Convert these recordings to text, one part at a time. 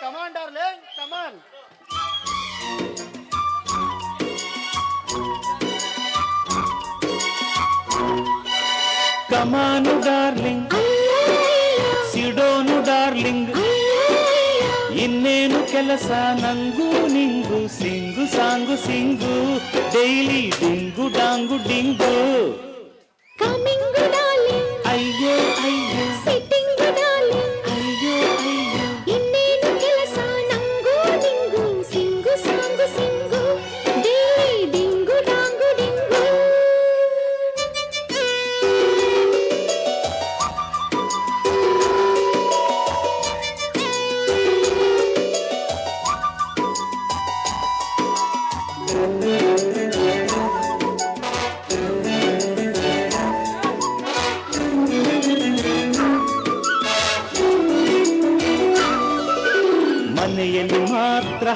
కమాన్ darling కమాన్ ಕಮಾನು darling ಸಿಡೋನು darling ಇನ್ನೇನು ಕೆಲಸ ನಂಗೂ ನಿಂಗು sing song sing daily ding ಡಾಂಗು ಡಿಂಗು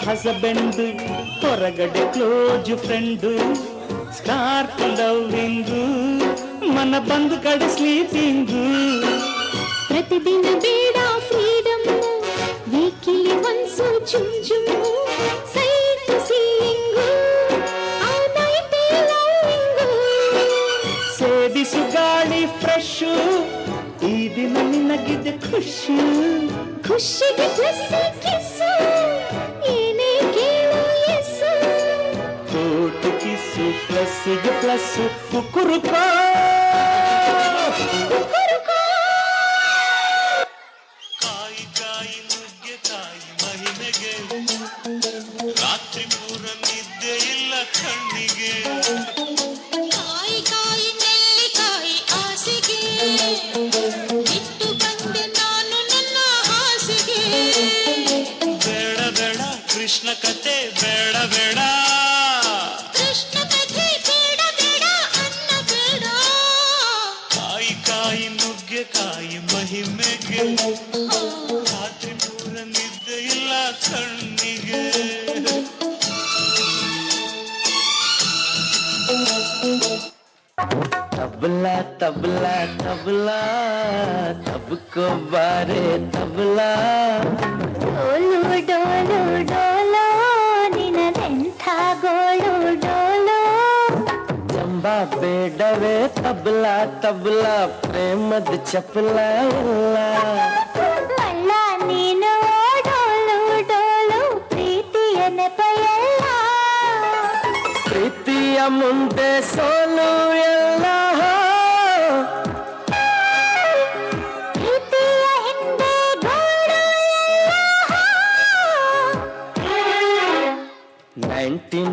husband ಹೊರಗಡೆ ಕ್ಲೋಜ್ ಫ್ರೆಂಡು ಸ್ಟಾರ್ ಲವ್ವಿಂಗು ಮನ ಬಂದು ಕಡೆ ಸ್ಲೀಪಿಂದು ಪ್ರತಿದಿನ ಬೇಡ ಫ್ರೀಡಮ್ ವೀಕಿಲಿ ಒನ್ಸು ಚುಮ್ ಚುಮ್ ಸೈಟ್ ಸೀಯಿಂಗು ಸೇವಿಸು ಗಾಳಿ ಫ್ರೆಶ್ ಈ ದಿನ ನಿನಗಿದೆ ಖುಷಿ. ಖುಷಿಗೆ ಪ್ಲಸ್ ಕಿಸ್ಸು ಪ್ಲಸ್ಸಿಗೆ ಪ್ಲಸ್ ಕುಕುರುಕ ಕುರುಕೋ. ಕಾಯಿ ನುಗ್ಗೆ ತಾಯಿ ರಾತ್ರಿ ಪೂರ ನಿದ್ದೆ ಇಲ್ಲ ಕಣ್ಣಿಗೆ. తబలా తబలా తబలా తబకో బారే తబలా డోలు డోలు డోలో నినదెంಥ గోಳು డోలో చంబా బేడవే తబలా తబలా ప్రేమద చపలా ఎల్లా ಪ್ರೀತಿಯ ಮುಂದೆ ಸೋಲು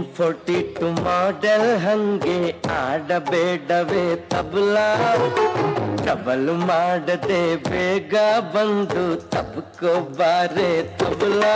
ಫೋರ್ಟಿ ಟು ಮಾಡೆಲ್ ಹಂಗೆ ಆಡಬೇಡವೇ ತಬಲಾ ಟ್ರಬಲ್ ಮಾಡದೆ ಬೇಗ ಬಂದು ತಬ್ಕೋ ಬಾರೆ ತಬಲಾ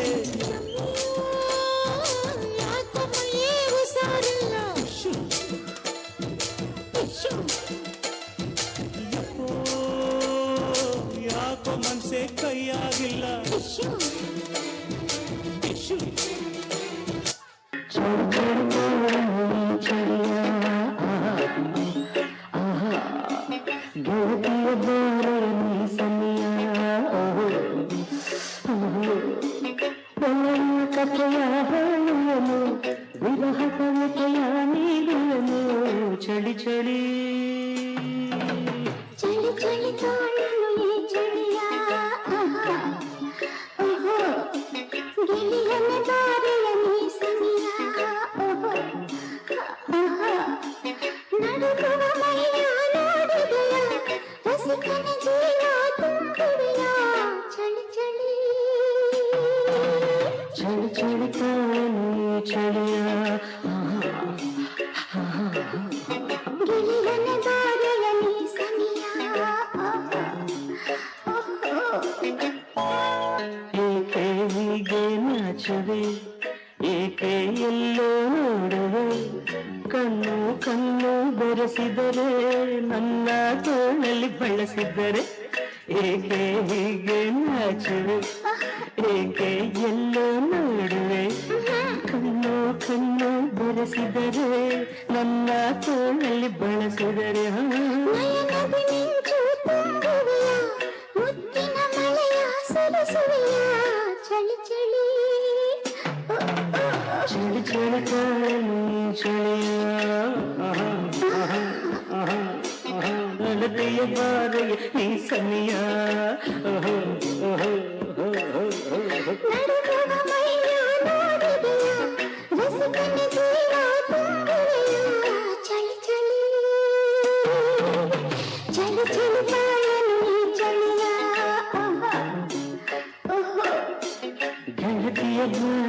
ಚಳಿಯ ಗಿಳಿಯನ ದಾರಿಯ ನೀ ಸನಿಯ ಆಹಾ. ಓಹೋ. ಏಕೆ ಹೀಗೆ ನಾಚುವೆ ಏಕೆ ಎಲ್ಲೋ ನೋಡುವೆ ಕಣ್ಣು ಕಣ್ಣು ಬೆರೆಸಿದರೆ ನನ್ನ ತೋಳಲ್ಲಿ ಬಳಸಿದರೆ ಏಕೆ ಹೀಗೆ ನಾಚುವೆ ಏಕೆ ಎಲ್ಲೋ ನೋಡುವೆ ಕಣ್ಣು ಕಣ್ಣು ಬೆರೆಸಿದರೆ ನನ್ನ ತೋಳಲ್ಲಿ ಬಳಸಿದರೆ ಹಾ ನಯನದಿ ಮಿಂಚು ತುಂಬುವೆಯ ಮುತ್ತಿನ ಮಳೆಯ ಸುರಿಸುವೆಯ ಚಳಿ ಚಳಿ ಓ, ಓ, ಓ. ಚಳಿ ಚಳಿ ಕಾಣು ಚಳಿಯ ನಡತೆಯ ಬಾರೆಯ ಈ ಸಮಯ ಓಹೋ, ಓಹೋ, ಓಹೋ, ಓಹೋ. you.